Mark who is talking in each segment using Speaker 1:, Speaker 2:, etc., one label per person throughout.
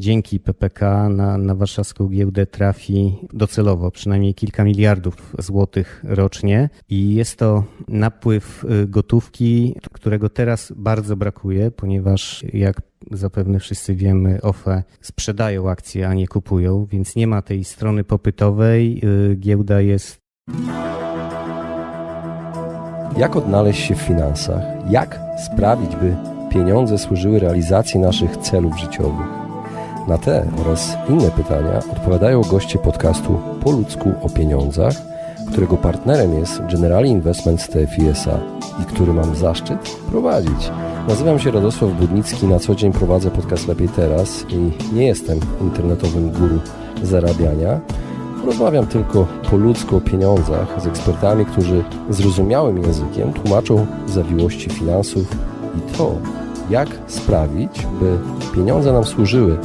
Speaker 1: dzięki PPK na, na warszawską giełdę trafi docelowo przynajmniej kilka miliardów złotych rocznie i jest to napływ y, gotówki, którego teraz bardzo brakuje, ponieważ jak zapewne wszyscy wiemy, OFE sprzedają akcje, a nie kupują, więc nie ma tej strony popytowej. Y, Giełda jest
Speaker 2: Jak odnaleźć się w finansach? Jak sprawić, by pieniądze służyły realizacji naszych celów życiowych? Na te oraz inne pytania odpowiadają goście podcastu Po ludzku o pieniądzach, którego partnerem jest Generali Investments TFI SA i który mam zaszczyt prowadzić. Nazywam się Radosław Budnicki, na co dzień prowadzę podcast Lepiej Teraz i nie jestem internetowym guru zarabiania. Rozmawiam tylko po ludzku o pieniądzach z ekspertami, którzy zrozumiałym językiem tłumaczą zawiłości finansów i to, jak sprawić, by pieniądze nam służyły,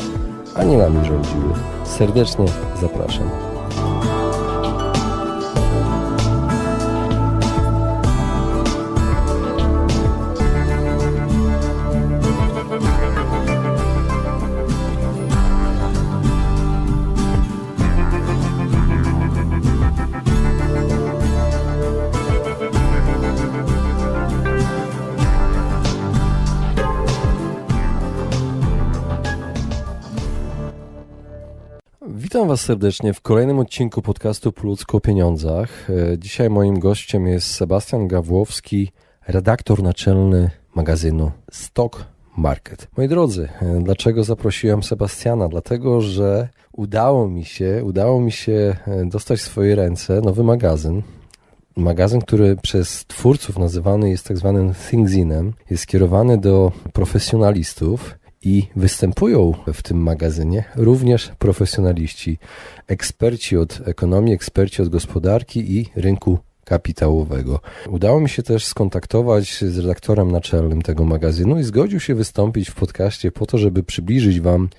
Speaker 2: a nie nami rządziły. Serdecznie zapraszam. Was serdecznie w kolejnym odcinku podcastu Po ludzku o pieniądzach. E, Dzisiaj moim gościem jest Sebastian Gawłowski, redaktor naczelny magazynu Stock Market. Moi drodzy, e, dlaczego zaprosiłem Sebastiana? Dlatego, że udało mi się, udało mi się e, dostać w swoje ręce nowy magazyn. Magazyn, który przez twórców nazywany jest tak zwanym thinkzinem, jest skierowany do profesjonalistów i występują w tym magazynie również profesjonaliści, eksperci od ekonomii, eksperci od gospodarki i rynku kapitałowego. Udało mi się też skontaktować z redaktorem naczelnym tego magazynu i zgodził się wystąpić w podcaście po to, żeby przybliżyć Wam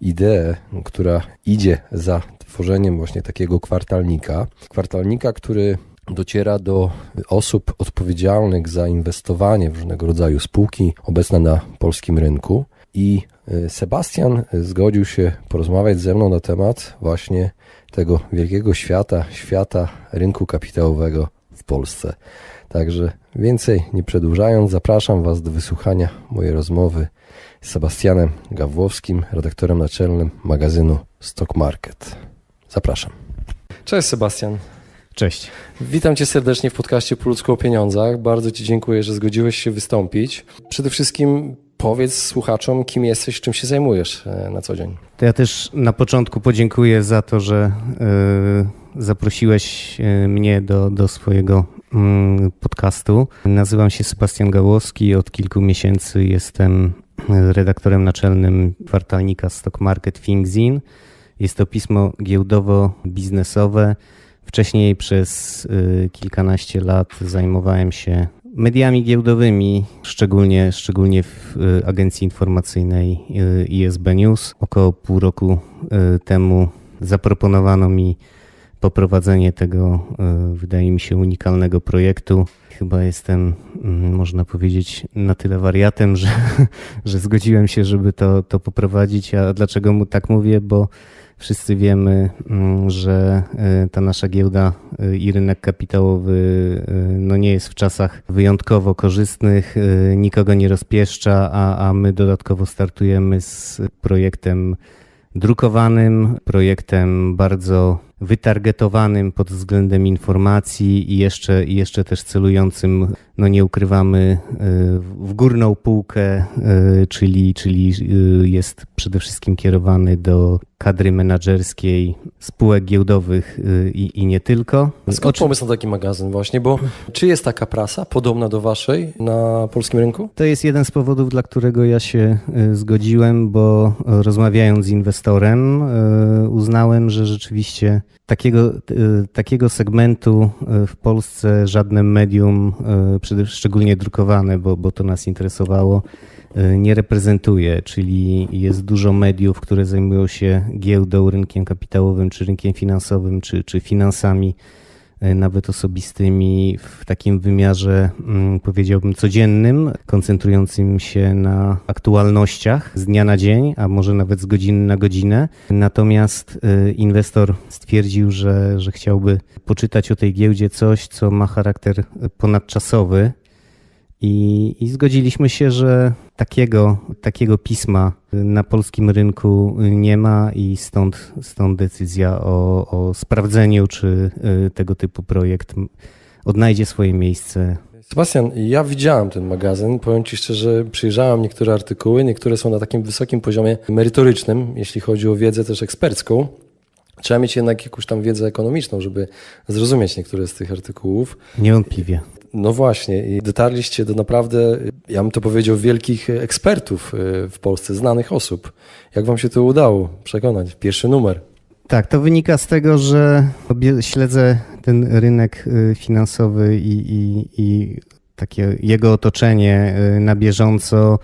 Speaker 2: ideę, która idzie za tworzeniem właśnie takiego kwartalnika. Kwartalnika, który dociera do osób odpowiedzialnych za inwestowanie w różnego rodzaju spółki obecne na polskim rynku. I y, Sebastian zgodził się porozmawiać ze mną na temat właśnie tego wielkiego świata, świata rynku kapitałowego w Polsce. Także więcej nie przedłużając, zapraszam Was do wysłuchania mojej rozmowy z Sebastianem Gawłowskim, redaktorem naczelnym magazynu Stock Market. Zapraszam. Cześć Sebastian.
Speaker 1: Cześć.
Speaker 2: Witam Cię serdecznie w podcaście Po ludzku o pieniądzach. Bardzo Ci dziękuję, że zgodziłeś się wystąpić. Przede wszystkim powiedz słuchaczom, kim jesteś, czym się zajmujesz e, na co dzień.
Speaker 1: To ja też na początku podziękuję za to, że y, zaprosiłeś y, mnie do, do swojego y, podcastu. Nazywam się Sebastian Gałowski. Od kilku miesięcy jestem redaktorem naczelnym kwartalnika Stock Market Thinkzin. Jest to pismo giełdowo-biznesowe. Wcześniej przez kilkanaście lat zajmowałem się mediami giełdowymi, szczególnie, szczególnie w y, agencji informacyjnej y, ISB News. Około pół roku y, temu zaproponowano mi poprowadzenie tego, wydaje mi się, unikalnego projektu. Chyba jestem, mm, można powiedzieć, na tyle wariatem, że, że zgodziłem się, żeby to, to poprowadzić. A dlaczego mu tak mówię? Bo Wszyscy wiemy, mm, że y, ta nasza giełda y, i rynek kapitałowy y, no nie jest w czasach wyjątkowo korzystnych, nikogo nie rozpieszcza, a, a my dodatkowo startujemy z projektem drukowanym, projektem bardzo wytargetowanym pod względem informacji i jeszcze, i jeszcze też celującym, no nie ukrywamy, w górną półkę, czyli, czyli jest przede wszystkim kierowany do kadry menedżerskiej, spółek giełdowych i, i nie tylko.
Speaker 2: Skąd pomysł na taki magazyn właśnie, bo czy jest taka prasa podobna do waszej na polskim rynku?
Speaker 1: To jest jeden z powodów, dla którego ja się zgodziłem, bo rozmawiając z inwestorem uznałem, że rzeczywiście takiego, takiego segmentu w Polsce żadne medium, szczególnie drukowane, bo, bo to nas interesowało, nie reprezentuje, czyli jest dużo mediów, które zajmują się giełdą, rynkiem kapitałowym, czy rynkiem finansowym, czy, czy finansami. e, nawet osobistymi, w takim wymiarze, mm, powiedziałbym, codziennym, koncentrującym się na aktualnościach z dnia na dzień, a może nawet z godziny na godzinę. Natomiast e, inwestor stwierdził, że, że chciałby poczytać o tej giełdzie coś, co ma charakter ponadczasowy. I, I zgodziliśmy się, że takiego, takiego pisma na polskim rynku nie ma i stąd, stąd decyzja o, o sprawdzeniu, czy y, tego typu projekt odnajdzie swoje miejsce.
Speaker 2: Sebastian, ja widziałem ten magazyn. Powiem Ci szczerze, przyjrzałem niektóre artykuły, niektóre są na takim wysokim poziomie merytorycznym, jeśli chodzi o wiedzę też ekspercką. Trzeba mieć jednak jakąś tam wiedzę ekonomiczną, żeby zrozumieć niektóre z tych artykułów.
Speaker 1: Niewątpliwie.
Speaker 2: No właśnie, i dotarliście do naprawdę, ja bym to powiedział, wielkich ekspertów y, w Polsce, znanych osób. Jak wam się to udało przekonać? Pierwszy numer.
Speaker 1: Tak, to wynika z tego, że śledzę ten rynek y, finansowy i, i, i takie jego otoczenie y, na bieżąco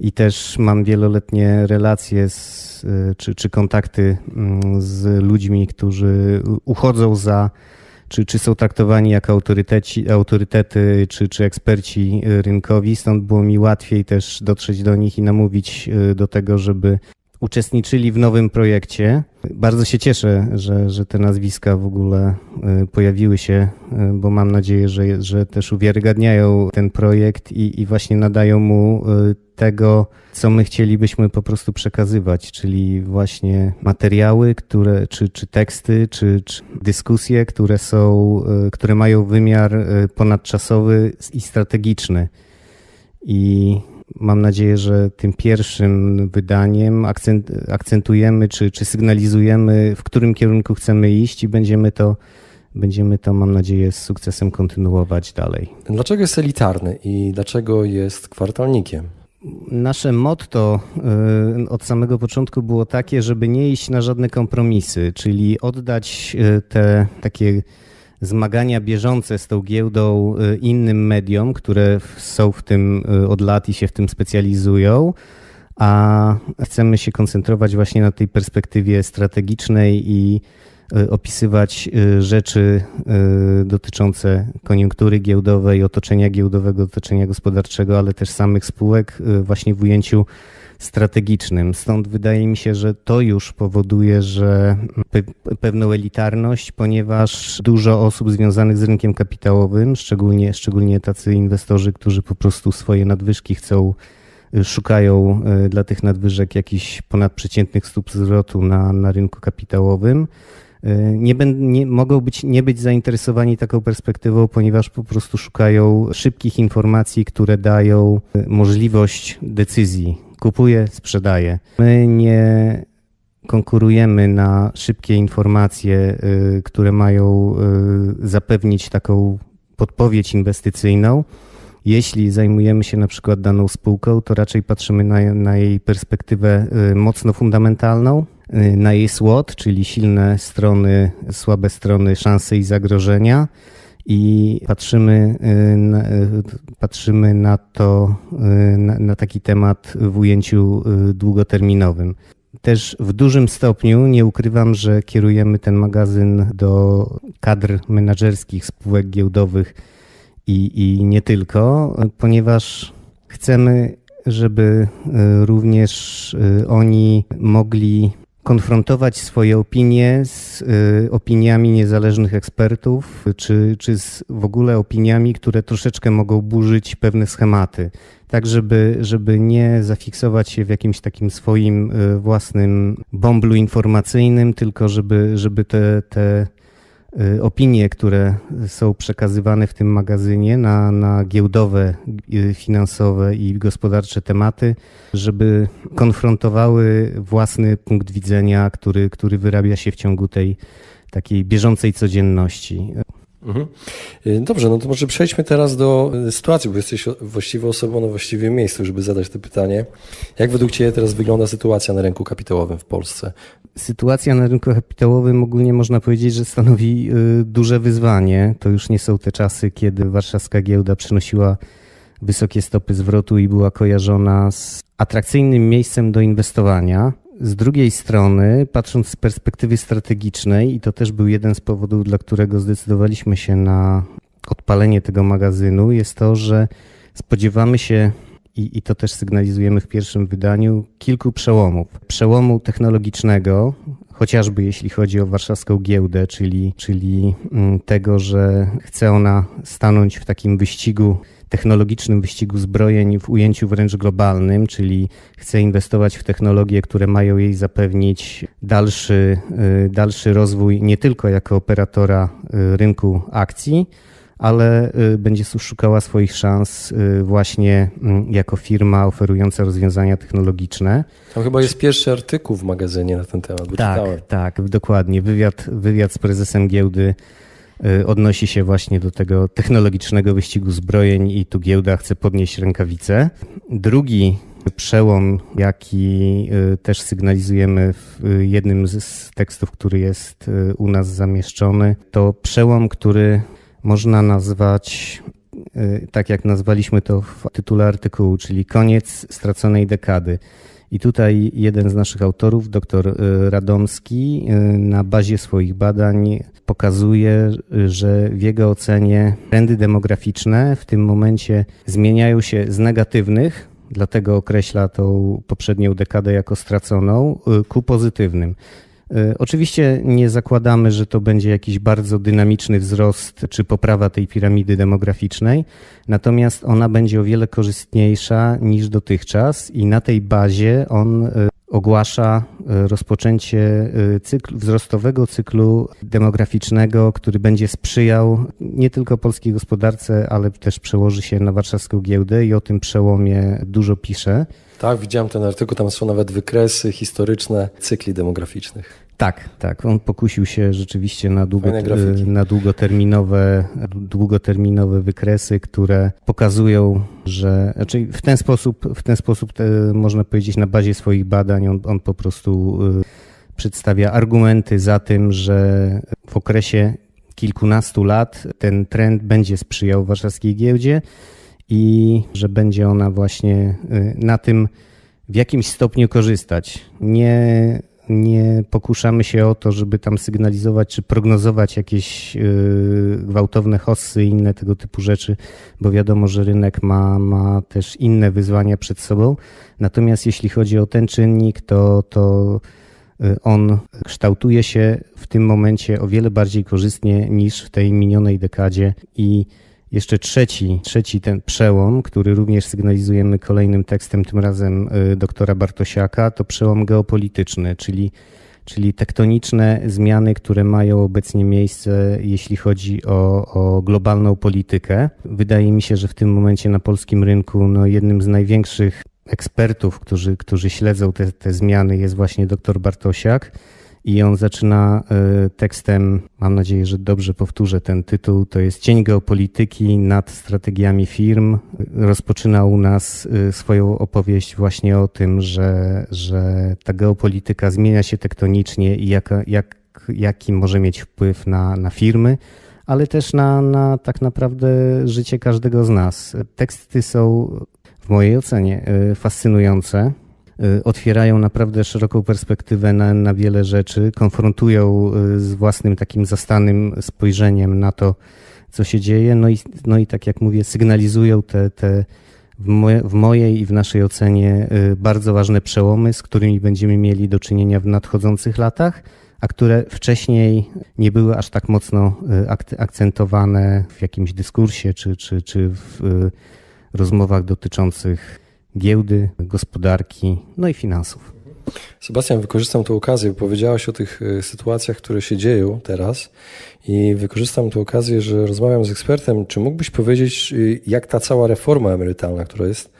Speaker 1: i też mam wieloletnie relacje z, czy, czy kontakty mm, z ludźmi, którzy uchodzą za czy, czy są traktowani jako autoryteci, autorytety, czy, czy eksperci rynkowi. Stąd było mi łatwiej też dotrzeć do nich i namówić y, do tego, żeby uczestniczyli w nowym projekcie. Bardzo się cieszę, że, że te nazwiska w ogóle y, pojawiły się, y, bo mam nadzieję, że, że też uwiarygadniają ten projekt i, i właśnie nadają mu tego, co my chcielibyśmy po prostu przekazywać, czyli właśnie materiały, które, czy, czy teksty, czy, czy dyskusje, które są, które mają wymiar ponadczasowy i strategiczny. I mam nadzieję, że tym pierwszym wydaniem akcent, akcentujemy, czy, czy sygnalizujemy, w którym kierunku chcemy iść i będziemy to będziemy to, mam nadzieję, z sukcesem kontynuować dalej.
Speaker 2: Dlaczego jest elitarny i dlaczego jest kwartalnikiem?
Speaker 1: Nasze motto y, od samego początku było takie, żeby nie iść na żadne kompromisy, czyli oddać y, te takie zmagania bieżące z tą giełdą y, innym mediom, które są w tym od lat i się w tym specjalizują, a chcemy się koncentrować właśnie na tej perspektywie strategicznej i Y, opisywać y, rzeczy y, dotyczące koniunktury giełdowej, otoczenia giełdowego, otoczenia gospodarczego, ale też samych spółek właśnie w ujęciu strategicznym. Stąd wydaje mi się, że to już powoduje, że pe pewną elitarność, ponieważ dużo osób związanych z rynkiem kapitałowym, szczególnie, szczególnie tacy inwestorzy, którzy po prostu swoje nadwyżki chcą szukają dla tych nadwyżek jakichś ponadprzeciętnych stóp zwrotu na, na rynku kapitałowym, E, nie, nie, mogą być, nie być zainteresowani taką perspektywą, ponieważ po prostu szukają szybkich informacji, które dają możliwość decyzji. Kupuję, sprzedaję. My nie konkurujemy na szybkie informacje, e, które mają zapewnić taką podpowiedź inwestycyjną. Jeśli zajmujemy się na przykład daną spółką, to raczej patrzymy na, na jej perspektywę mocno fundamentalną, Y, na jej SWOT, czyli silne strony, słabe strony, szanse i zagrożenia. I patrzymy y, na, y, patrzymy na to, na, na taki temat w ujęciu długoterminowym. Też w dużym stopniu nie ukrywam, że kierujemy ten magazyn do kadr menedżerskich spółek giełdowych i, i nie tylko, ponieważ chcemy, żeby również oni mogli konfrontować swoje opinie z y, opiniami niezależnych ekspertów, czy, czy z w ogóle opiniami, które troszeczkę mogą burzyć pewne schematy. Tak, żeby, żeby nie zafiksować się w jakimś takim swoim y, własnym bąblu informacyjnym, tylko żeby, żeby te, te opinie, które są przekazywane w tym magazynie na, na giełdowe, y, finansowe i gospodarcze tematy, żeby konfrontowały własny punkt widzenia, który, który wyrabia się w ciągu tej takiej bieżącej codzienności.
Speaker 2: Mhm. Y, dobrze, no to może przejdźmy teraz do sytuacji, bo jesteś właściwą osobą na właściwym miejscu, żeby zadać to pytanie. Jak według Ciebie teraz wygląda sytuacja na rynku kapitałowym w Polsce?
Speaker 1: Sytuacja na rynku kapitałowym ogólnie można powiedzieć, że stanowi y, duże wyzwanie. To już nie są te czasy, kiedy warszawska giełda przynosiła wysokie stopy zwrotu i była kojarzona z atrakcyjnym miejscem do inwestowania. Z drugiej strony, patrząc z perspektywy strategicznej, i to też był jeden z powodów, dla którego zdecydowaliśmy się na odpalenie tego magazynu, jest to, że spodziewamy się, i, i to też sygnalizujemy w pierwszym wydaniu, kilku przełomów. Przełomu technologicznego, chociażby jeśli chodzi o warszawską giełdę, czyli, czyli mm, tego, że chce ona stanąć w takim wyścigu technologicznym wyścigu zbrojeń w ujęciu wręcz globalnym, czyli chce inwestować w technologie, które mają jej zapewnić dalszy, y, dalszy rozwój nie tylko jako operatora y, rynku akcji, ale y, będzie szukała swoich szans właśnie mm, jako firma oferująca rozwiązania technologiczne.
Speaker 2: Tam chyba jest pierwszy artykuł w magazynie na ten temat,
Speaker 1: tak,
Speaker 2: czytałem.
Speaker 1: Tak, dokładnie. Wywiad, wywiad z prezesem giełdy odnosi się właśnie do tego technologicznego wyścigu zbrojeń i tu giełda chce podnieść rękawice. Drugi przełom, jaki y, też sygnalizujemy w jednym z tekstów, który jest y, u nas zamieszczony, to przełom, który można nazwać tak jak nazwaliśmy to w tytule artykułu, czyli koniec straconej dekady. I tutaj jeden z naszych autorów, dr Radomski, na bazie swoich badań pokazuje, że w jego ocenie trendy demograficzne w tym momencie zmieniają się z negatywnych, dlatego określa tą poprzednią dekadę jako straconą, ku pozytywnym. Y, oczywiście nie zakładamy, że to będzie jakiś bardzo dynamiczny wzrost czy poprawa tej piramidy demograficznej, natomiast ona będzie o wiele korzystniejsza niż dotychczas i na tej bazie on y, ogłasza y, rozpoczęcie cyklu, wzrostowego cyklu demograficznego, który będzie sprzyjał nie tylko polskiej gospodarce, ale też przełoży się na warszawską giełdę i o tym przełomie dużo pisze.
Speaker 2: Tak, widziałem ten artykuł, tam są nawet wykresy historyczne cykli demograficznych.
Speaker 1: Tak, tak. On pokusił się rzeczywiście na, długo, na długoterminowe, długoterminowe wykresy, które pokazują, że znaczy w ten sposób, w ten sposób te, można powiedzieć na bazie swoich badań on, on po prostu y, przedstawia argumenty za tym, że w okresie kilkunastu lat ten trend będzie sprzyjał warszawskiej giełdzie i że będzie ona właśnie y, na tym w jakimś stopniu korzystać. Nie, nie pokuszamy się o to, żeby tam sygnalizować czy prognozować jakieś y, gwałtowne hossy i inne tego typu rzeczy, bo wiadomo, że rynek ma, ma też inne wyzwania przed sobą. Natomiast jeśli chodzi o ten czynnik, to, to y, on kształtuje się w tym momencie o wiele bardziej korzystnie niż w tej minionej dekadzie i jeszcze trzeci, trzeci ten przełom, który również sygnalizujemy kolejnym tekstem, tym razem y, doktora Bartosiaka, to przełom geopolityczny, czyli, czyli tektoniczne zmiany, które mają obecnie miejsce, jeśli chodzi o, o globalną politykę. Wydaje mi się, że w tym momencie na polskim rynku no, jednym z największych ekspertów, którzy, którzy śledzą te, te zmiany, jest właśnie dr Bartosiak. I on zaczyna e, tekstem, mam nadzieję, że dobrze powtórzę ten tytuł, to jest Cień geopolityki nad strategiami firm. Rozpoczyna u nas e, swoją opowieść właśnie o tym, że, że ta geopolityka zmienia się tektonicznie i jak, jak, jaki może mieć wpływ na, na firmy, ale też na, na tak naprawdę życie każdego z nas. Teksty są w mojej ocenie e, fascynujące. Y, otwierają naprawdę szeroką perspektywę na, na wiele rzeczy, konfrontują y, z własnym takim zastanym spojrzeniem na to, co się dzieje, no i, no i tak jak mówię, sygnalizują te, te w, moje, w mojej i w naszej ocenie y, bardzo ważne przełomy, z którymi będziemy mieli do czynienia w nadchodzących latach, a które wcześniej nie były aż tak mocno akcentowane w jakimś dyskursie czy, czy, czy w rozmowach dotyczących giełdy, gospodarki, no i finansów.
Speaker 2: Sebastian, wykorzystam tę okazję, bo powiedziałaś o tych e, sytuacjach, które się dzieją teraz i wykorzystam tę okazję, że rozmawiam z ekspertem. Czy mógłbyś powiedzieć, e, jak ta cała reforma emerytalna, która jest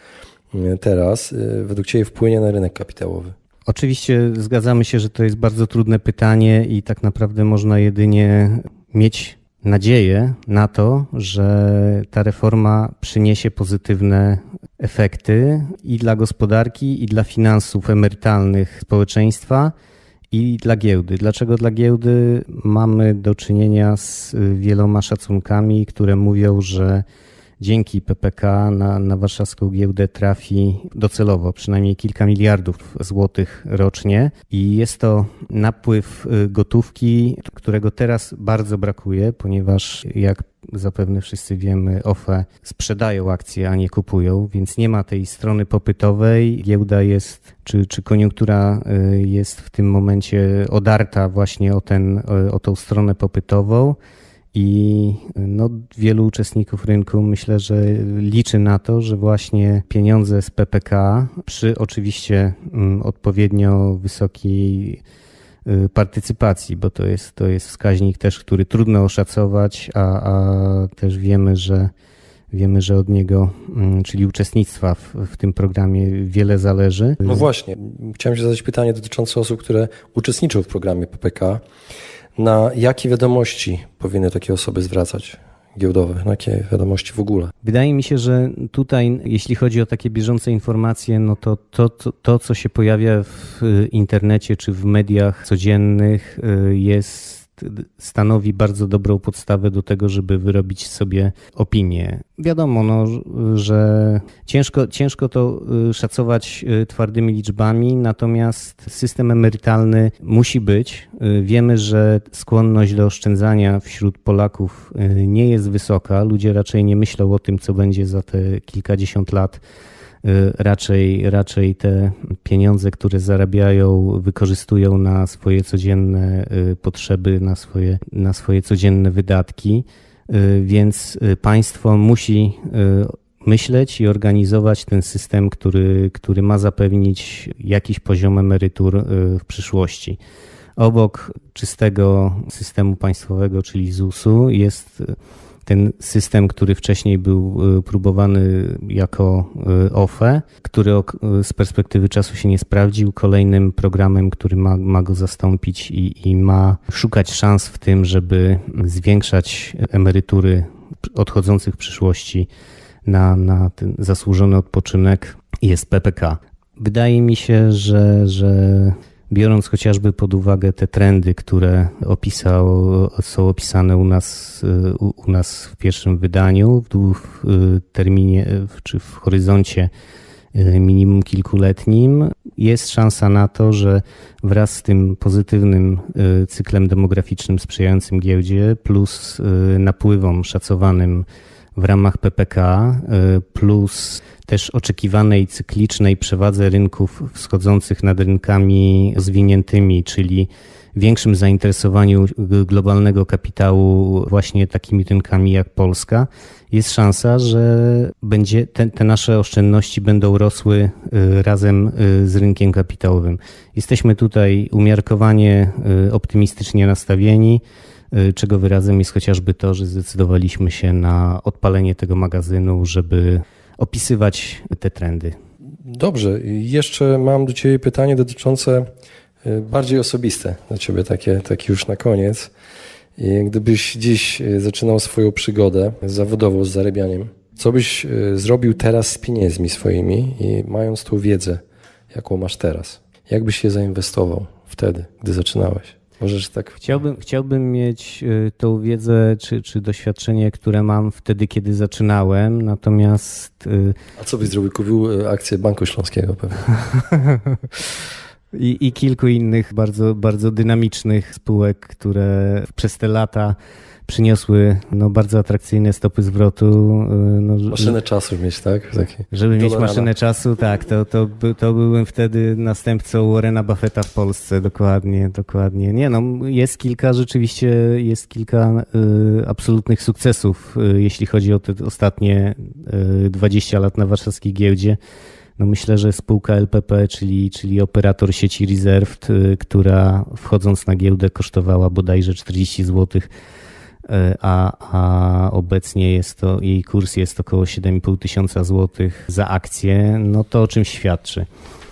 Speaker 2: e, teraz, według Ciebie wpłynie na rynek kapitałowy?
Speaker 1: Oczywiście zgadzamy się, że to jest bardzo trudne pytanie i tak naprawdę można jedynie mieć nadzieję na to, że ta reforma przyniesie pozytywne efekty i dla gospodarki, i dla finansów emerytalnych społeczeństwa, i dla giełdy. Dlaczego dla giełdy? Mamy do czynienia z wieloma szacunkami, które mówią, że dzięki PPK na, na warszawską giełdę trafi docelowo przynajmniej kilka miliardów złotych rocznie i jest to napływ y, gotówki, którego teraz bardzo brakuje, ponieważ jak zapewne wszyscy wiemy, OFE sprzedają akcje, a nie kupują, więc nie ma tej strony popytowej. Giełda jest, czy, czy koniunktura y, jest w tym momencie odarta właśnie o, ten, o, o tą stronę popytową. I no, wielu uczestników rynku myślę, że liczy na to, że właśnie pieniądze z PPK przy oczywiście mm, odpowiednio wysokiej y, partycypacji, bo to jest, to jest wskaźnik też, który trudno oszacować, a, a też wiemy, że wiemy, że od niego, mm, czyli uczestnictwa w, w tym programie wiele zależy.
Speaker 2: No właśnie, chciałem się zadać pytanie dotyczące osób, które uczestniczą w programie PPK. Na jakie wiadomości powinny takie osoby zwracać giełdowe? Na jakie wiadomości w ogóle?
Speaker 1: Wydaje mi się, że tutaj, jeśli chodzi o takie bieżące informacje, no to to, to, to co się pojawia w internecie czy w mediach codziennych, y, jest stanowi bardzo dobrą podstawę do tego, żeby wyrobić sobie opinię. Wiadomo, no, że ciężko, ciężko to y, szacować y, twardymi liczbami, natomiast system emerytalny musi być. Y, Wiemy, że skłonność do oszczędzania wśród Polaków nie jest wysoka. Ludzie raczej nie myślą o tym, co będzie za te kilkadziesiąt lat raczej, raczej te pieniądze, które zarabiają, wykorzystują na swoje codzienne potrzeby, na swoje, na swoje codzienne wydatki. Więc państwo musi myśleć i organizować ten system, który, który ma zapewnić jakiś poziom emerytur w przyszłości. Obok czystego systemu państwowego, czyli ZUS-u, jest ten system, który wcześniej był próbowany jako OFE, który z perspektywy czasu się nie sprawdził, kolejnym programem, który ma, ma go zastąpić i, i ma szukać szans w tym, żeby zwiększać emerytury odchodzących w przyszłości na, na ten zasłużony odpoczynek, jest PPK. Wydaje mi się, że, że biorąc chociażby pod uwagę te trendy, które opisał, są opisane u nas, u, nas w pierwszym wydaniu, w terminie czy w horyzoncie minimum kilkuletnim, jest szansa na to, że wraz z tym pozytywnym cyklem demograficznym sprzyjającym giełdzie, plus napływom szacowanym w ramach PPK, plus też oczekiwanej cyklicznej przewadze rynków wschodzących nad rynkami zwiniętymi, czyli większym zainteresowaniu globalnego kapitału właśnie takimi rynkami jak Polska, jest szansa, że będzie te, te, nasze oszczędności będą rosły razem z rynkiem kapitałowym. Jesteśmy tutaj umiarkowanie optymistycznie nastawieni czego wyrazem jest chociażby to, że zdecydowaliśmy się na odpalenie tego magazynu, żeby opisywać te trendy.
Speaker 2: Dobrze, jeszcze mam do Ciebie pytanie dotyczące bardziej osobiste do Ciebie, takie, takie już na koniec. Gdybyś dziś zaczynał swoją przygodę zawodową z zarabianiem, co byś zrobił teraz z pieniędzmi swoimi i mając tą wiedzę, jaką masz teraz? Jak byś je zainwestował wtedy, gdy zaczynałeś? Możesz tak.
Speaker 1: Chciałbym, chciałbym mieć tą wiedzę czy, czy doświadczenie, które mam wtedy, kiedy zaczynałem, natomiast.
Speaker 2: A co byś zrobił? Kupił akcję Banku Śląskiego pewnie.
Speaker 1: I, I kilku innych bardzo, bardzo dynamicznych spółek, które przez te lata przyniosły no, bardzo atrakcyjne stopy zwrotu. No,
Speaker 2: maszynę czasu mieć, tak? Taki
Speaker 1: żeby mieć maszynę czasu, tak, to, to, to byłbym wtedy następcą Warrena Buffetta w Polsce, dokładnie, dokładnie. Nie no, jest kilka, rzeczywiście jest kilka y, absolutnych sukcesów, y, jeśli chodzi o te ostatnie y, 20 lat na warszawskiej giełdzie. No myślę, że spółka LPP, czyli, czyli operator sieci Reserved, która wchodząc na giełdę kosztowała bodajże 40 złotych a, a obecnie jest to, jej kurs jest około 7,5 tysiąca złotych za akcję, no to o czym świadczy.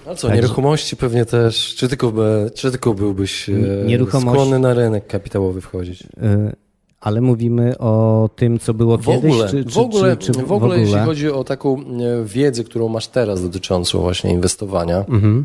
Speaker 2: A co, Także... nieruchomości pewnie też, czy tylko, czy tylko byłbyś Nieruchomości... skłonny na rynek kapitałowy wchodzić?
Speaker 1: Ale mówimy o tym, co było
Speaker 2: w
Speaker 1: kiedyś?
Speaker 2: Ogóle,
Speaker 1: czy,
Speaker 2: czy, w, ogóle, czy, w, ogóle, w ogóle, jeśli chodzi o taką wiedzę, którą masz teraz dotyczącą właśnie inwestowania, mhm.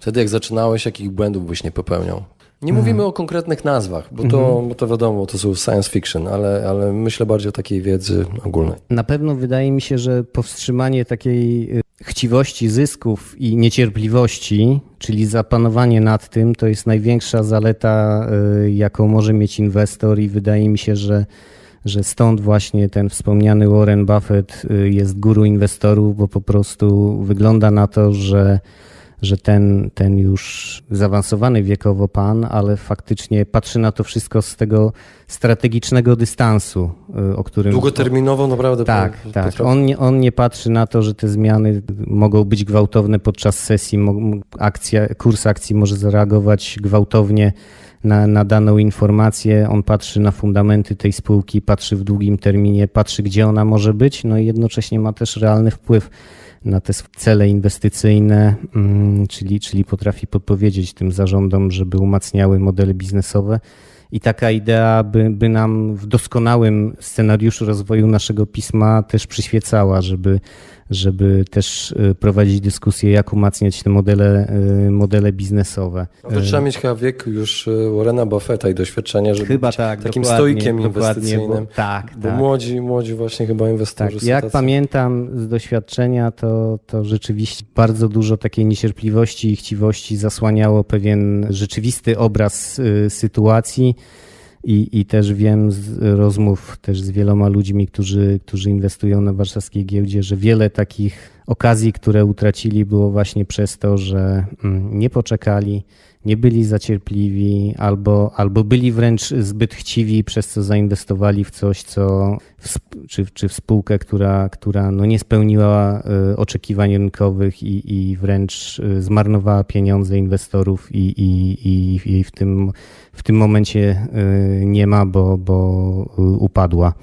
Speaker 2: wtedy jak zaczynałeś, jakich błędów byś nie popełniał? Nie mówimy o konkretnych nazwach, bo to, bo to wiadomo, to są science fiction, ale, ale myślę bardziej o takiej wiedzy ogólnej.
Speaker 1: Na pewno wydaje mi się, że powstrzymanie takiej y, chciwości zysków i niecierpliwości, czyli zapanowanie nad tym, to jest największa zaleta, y, jaką może mieć inwestor, i wydaje mi się, że, że stąd właśnie ten wspomniany Warren Buffett y, jest guru inwestorów, bo po prostu wygląda na to, że że ten, ten już zaawansowany wiekowo pan, ale faktycznie patrzy na to wszystko z tego strategicznego dystansu, y, o którym.
Speaker 2: Długoterminowo naprawdę
Speaker 1: Tak,
Speaker 2: po-
Speaker 1: tak.
Speaker 2: potrafi-
Speaker 1: On nie, on nie patrzy na to, że te zmiany mogą być gwałtowne podczas sesji. Akcja, kurs akcji może zareagować gwałtownie na, na daną informację. On patrzy na fundamenty tej spółki, patrzy w długim terminie, patrzy, gdzie ona może być, no i jednocześnie ma też realny wpływ na te cele inwestycyjne, mm, czyli, czyli potrafi podpowiedzieć tym zarządom, żeby umacniały modele biznesowe. I taka idea by, by nam w doskonałym scenariuszu rozwoju naszego pisma też przyświecała, żeby, żeby też y, prowadzić dyskusję, jak umacniać te modele, y, modele biznesowe.
Speaker 2: No to trzeba mieć chyba wiek już Warrena Buffetta i doświadczenie, żeby
Speaker 1: Chyba
Speaker 2: być
Speaker 1: tak,
Speaker 2: takim stoikiem inwestycyjnym.
Speaker 1: Bo, tak,
Speaker 2: Bo
Speaker 1: tak.
Speaker 2: młodzi, młodzi właśnie chyba inwestorzy
Speaker 1: Tak, jak pamiętam z doświadczenia, to, to rzeczywiście bardzo dużo takiej niecierpliwości i chciwości zasłaniało pewien rzeczywisty obraz y, sytuacji. I, I też wiem z rozmów też z wieloma ludźmi, którzy, którzy inwestują na warszawskiej giełdzie, że wiele takich okazji, które utracili, było właśnie przez to, że mm, nie poczekali, nie byli zacierpliwi, albo, albo byli wręcz zbyt chciwi, przez co zainwestowali w coś, co w, czy, czy w spółkę, która, która no nie spełniła y, oczekiwań rynkowych i, i wręcz y, zmarnowała pieniądze inwestorów i, i, i, i w, tym, w tym momencie y, nie ma, bo, bo upadła.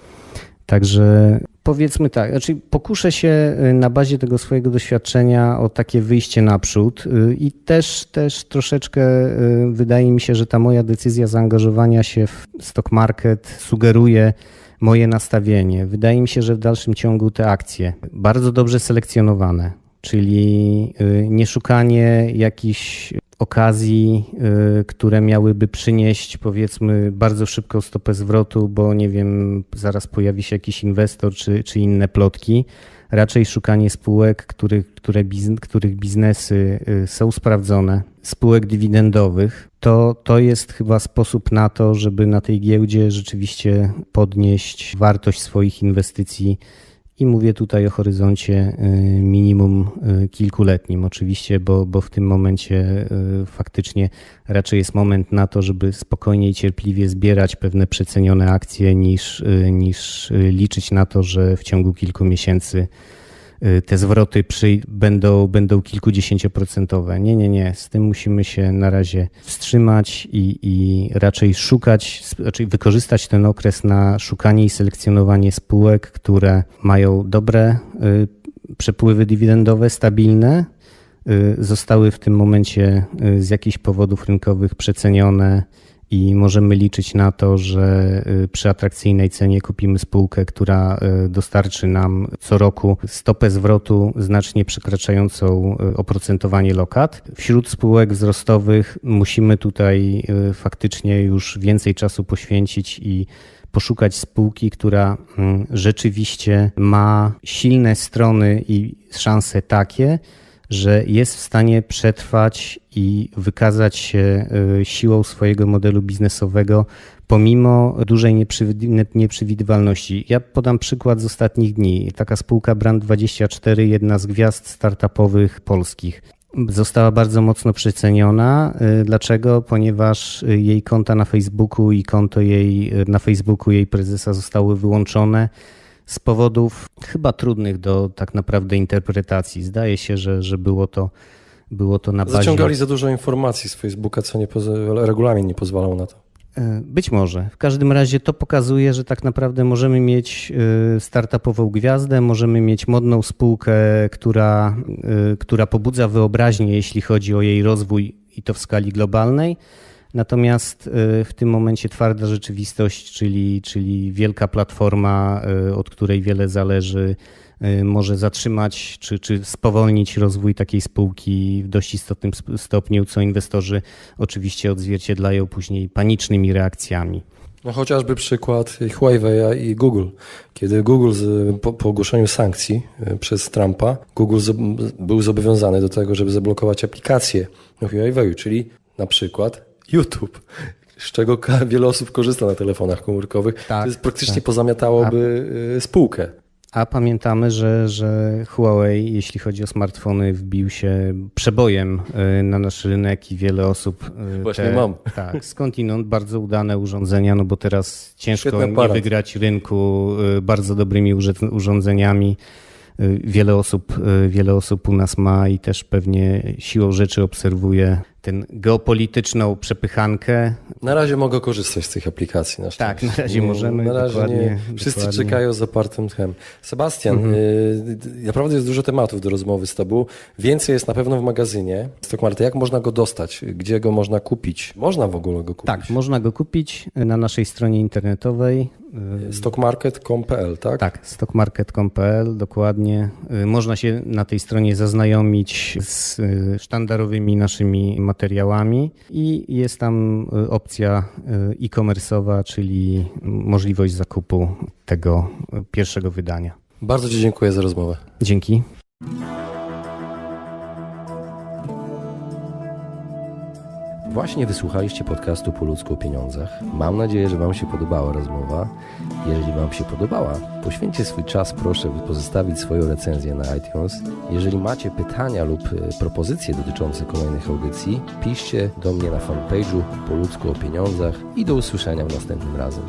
Speaker 1: Także powiedzmy tak, znaczy pokuszę się y, na bazie tego swojego doświadczenia o takie wyjście naprzód y, i też, też troszeczkę y, wydaje mi się, że ta moja decyzja zaangażowania się w stock market sugeruje moje nastawienie. Wydaje mi się, że w dalszym ciągu te akcje bardzo dobrze selekcjonowane, czyli nie szukanie jakichś okazji, y, które miałyby przynieść powiedzmy bardzo szybką stopę zwrotu, bo nie wiem, zaraz pojawi się jakiś inwestor czy, czy inne plotki. Raczej szukanie spółek, których, które bizn, których biznesy y, są sprawdzone, spółek dywidendowych. To, to jest chyba sposób na to, żeby na tej giełdzie rzeczywiście podnieść wartość swoich inwestycji i mówię tutaj o horyzoncie y, minimum y, kilkuletnim, oczywiście, bo, bo w tym momencie y, faktycznie raczej jest moment na to, żeby spokojnie i cierpliwie zbierać pewne przecenione akcje, niż, niż liczyć na to, że w ciągu kilku miesięcy te zwroty przy, będą, będą kilkudziesięcioprocentowe. Nie, nie, nie. Z tym musimy się na razie wstrzymać i, i raczej szukać, raczej wykorzystać ten okres na szukanie i selekcjonowanie spółek, które mają dobre y, przepływy dywidendowe, stabilne, y, zostały w tym momencie y, z jakichś powodów rynkowych przecenione i możemy liczyć na to, że y, przy atrakcyjnej cenie kupimy spółkę, która y, dostarczy nam co roku stopę zwrotu znacznie przekraczającą y, oprocentowanie lokat. Wśród spółek wzrostowych musimy tutaj faktycznie już więcej czasu poświęcić i poszukać spółki, która mm, rzeczywiście ma silne strony i szanse takie, że jest w stanie przetrwać i wykazać się y, siłą swojego modelu biznesowego pomimo dużej nieprzewi- nieprzewidywalności. Ja podam przykład z ostatnich dni. Taka spółka Brand24, jedna z gwiazd startupowych polskich. Została bardzo mocno przeceniona. Y, Dlaczego? Ponieważ y, jej konta na Facebooku i konto jej na Facebooku jej prezesa zostały wyłączone z powodów chyba trudnych do tak naprawdę interpretacji. Zdaje się, że, że było to było to na bazie.
Speaker 2: Zaciągali za dużo informacji z Facebooka, co nie poza- regulamin nie pozwalał na to.
Speaker 1: E, Być może. W każdym razie to pokazuje, że tak naprawdę możemy mieć e, startupową gwiazdę, możemy mieć modną spółkę, która, e, która pobudza wyobraźnię, jeśli chodzi o jej rozwój i to w skali globalnej, Natomiast y, w tym momencie twarda rzeczywistość, czyli, czyli wielka platforma, y, od której wiele zależy, y, może zatrzymać czy, czy spowolnić rozwój takiej spółki w dość istotnym stopniu, co inwestorzy oczywiście odzwierciedlają później panicznymi reakcjami.
Speaker 2: No chociażby przykład Huawei'a i Google. Kiedy Google z, po, po ogłoszeniu sankcji przez Trumpa, Google zob- był zobowiązany do tego, żeby zablokować aplikację na Huawei'u, czyli na przykład YouTube, z czego wiele osób korzysta na telefonach komórkowych.
Speaker 1: Tak,
Speaker 2: to jest praktycznie
Speaker 1: tak.
Speaker 2: pozamiatałoby e, spółkę.
Speaker 1: A pamiętamy, że, że Huawei, jeśli chodzi o smartfony, wbił się przebojem y, na nasz rynek i wiele osób. y,
Speaker 2: Właśnie mam.
Speaker 1: Tak, skądinąd bardzo udane urządzenia, no bo teraz ciężko nie wygrać rynku bardzo dobrymi urządzeniami. Wiele osób, wiele osób u nas ma i też pewnie siłą rzeczy obserwuje tę geopolityczną przepychankę.
Speaker 2: Na razie mogę korzystać z tych aplikacji. Na
Speaker 1: Tak, na razie możemy,
Speaker 2: Na razie
Speaker 1: dokładnie,
Speaker 2: nie. Wszyscy
Speaker 1: dokładnie.
Speaker 2: czekają z zapartym tchem. Sebastian,
Speaker 1: Mhm.
Speaker 2: y, naprawdę jest dużo tematów do rozmowy z Tobą. Więcej jest na pewno w magazynie Stockmarty. Jak można go dostać? Gdzie go można kupić? Można w ogóle go kupić?
Speaker 1: Tak, można go kupić na naszej stronie internetowej. y,
Speaker 2: Stockmarket.com.pl, tak?
Speaker 1: Tak, stockmarket.com.pl dokładnie. Y, Można się na tej stronie zaznajomić z y, sztandarowymi naszymi materiałami i jest tam y, opcja y, e-commerce'owa, czyli możliwość zakupu tego y, pierwszego wydania.
Speaker 2: Bardzo Ci dziękuję za rozmowę.
Speaker 1: Dzięki.
Speaker 2: Właśnie wysłuchaliście podcastu Po ludzku o pieniądzach. Mam nadzieję, że Wam się podobała rozmowa. Jeżeli Wam się podobała, poświęćcie swój czas, proszę, by pozostawić swoją recenzję na iTunes. Jeżeli macie pytania lub e, propozycje dotyczące kolejnych audycji, piszcie do mnie na fanpage'u Po ludzku o pieniądzach i do usłyszenia w następnym razem.